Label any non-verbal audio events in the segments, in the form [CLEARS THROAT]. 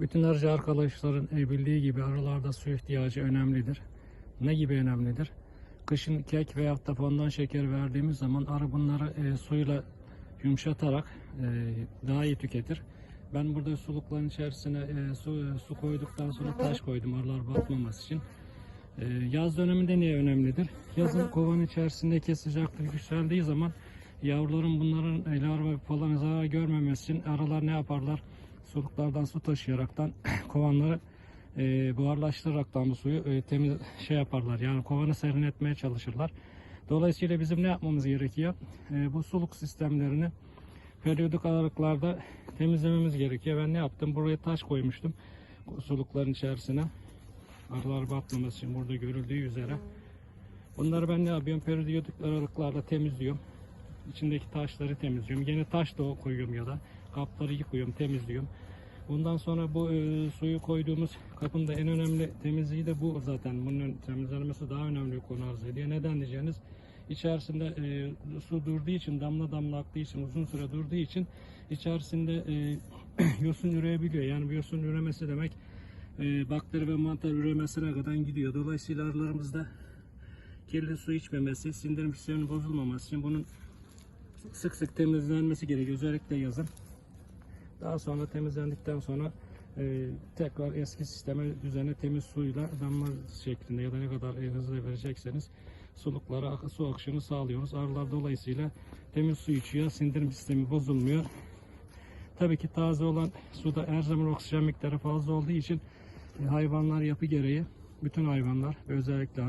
Bütün arıcı arkadaşların bildiği gibi arılarda su ihtiyacı önemlidir. Ne gibi önemlidir? Kışın kek veya da fondan şeker verdiğimiz zaman arı bunları e, suyla yumuşatarak e, daha iyi tüketir. Ben burada sulukların içerisine e, su, su koyduktan sonra taş koydum arılar batmaması için. E, yaz döneminde niye önemlidir? Yazın kovanın içerisindeki sıcaklık yükseldiği zaman yavruların bunların e, larva falan zarar görmemesi için arılar ne yaparlar? Suluklardan su taşıyaraktan [CLEARS THROAT] kovanları e, buharlaştıraraktan bu suyu e, temiz şey yaparlar. Yani kovanı serinletmeye çalışırlar. Dolayısıyla bizim ne yapmamız gerekiyor? E, bu suluk sistemlerini periyodik aralıklarda temizlememiz gerekiyor. Ben ne yaptım? Buraya taş koymuştum sulukların içerisine. Arılar batmaması için burada görüldüğü üzere. Bunları ben ne yapıyorum? Periyodik aralıklarla temizliyorum. İçindeki taşları temizliyorum. Yine taş da koyuyorum ya da kapları yıkıyorum, temizliyorum. Bundan sonra bu e, suyu koyduğumuz kapın da en önemli temizliği de bu zaten. Bunun temizlenmesi daha önemli konu arz ediyor. Neden diyeceğiniz? İçerisinde e, su durduğu için, damla damla aktığı için, uzun süre durduğu için içerisinde e, [CLEARS THROAT] yosun üreyebiliyor. Yani yosun üremesi demek e, bakteri ve mantar üremesine kadar gidiyor. Dolayısıyla arılarımızda kirli su içmemesi, sindirim sisteminin bozulmaması için bunun sık sık temizlenmesi gerekiyor. Özellikle yazın. Daha sonra temizlendikten sonra e, tekrar eski sisteme düzene temiz suyla damla şeklinde ya da ne kadar hızlı verecekseniz suluklara su akışını sağlıyoruz. Arılar dolayısıyla temiz su içiyor. Sindirim sistemi bozulmuyor. Tabii ki taze olan suda her zaman oksijen miktarı fazla olduğu için e, hayvanlar yapı gereği bütün hayvanlar özellikle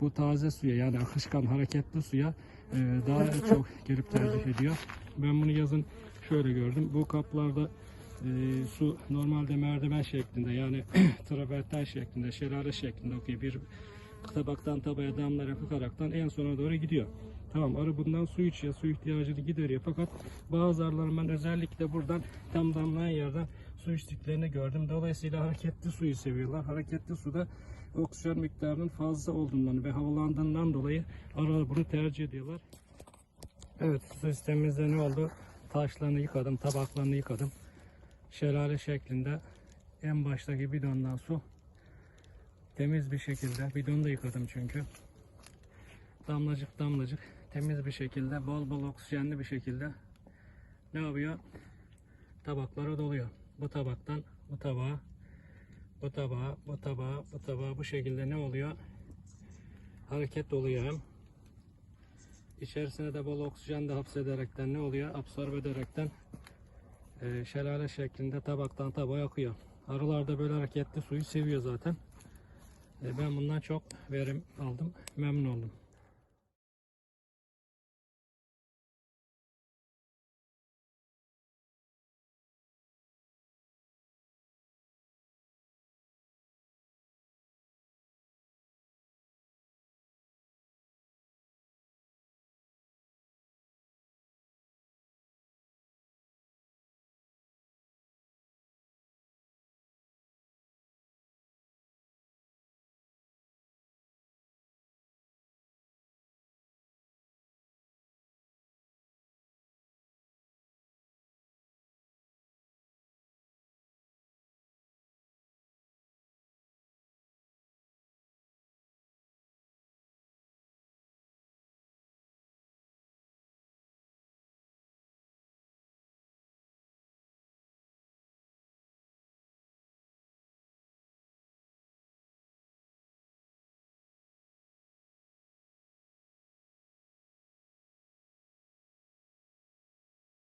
bu taze suya yani akışkan hareketli suya e, daha çok gelip tercih ediyor. Ben bunu yazın şöyle gördüm. Bu kaplarda e, su normalde merdiven şeklinde yani [CLEARS THROAT] traverten şeklinde, şelale şeklinde okuyor. Bir tabaktan tabaya damlayarak akaraktan en sona doğru gidiyor. Tamam arı bundan su içiyor, su ihtiyacını gideriyor. Fakat bazı arıların ben özellikle buradan tam damlayan yerden su içtiklerini gördüm. Dolayısıyla hareketli suyu seviyorlar. Hareketli suda oksijen miktarının fazla olduğundan ve havalandığından dolayı arılar bunu tercih ediyorlar. Evet su sistemimizde ne oldu? Taşlarını yıkadım, tabaklarını yıkadım. Şelale şeklinde en baştaki bidondan su temiz bir şekilde bidonu da yıkadım çünkü. Damlacık damlacık temiz bir şekilde bol bol oksijenli bir şekilde ne yapıyor? Tabaklara doluyor. Bu tabaktan bu tabağa bu tabağa bu tabağa bu tabağa bu şekilde ne oluyor? Hareket oluyor hem içerisine de bol oksijen de hapsederekten ne oluyor? Absorbe ederekten e, şelale şeklinde tabaktan tabağa akıyor. Arılar da böyle hareketli suyu seviyor zaten. E, ben bundan çok verim aldım memnun oldum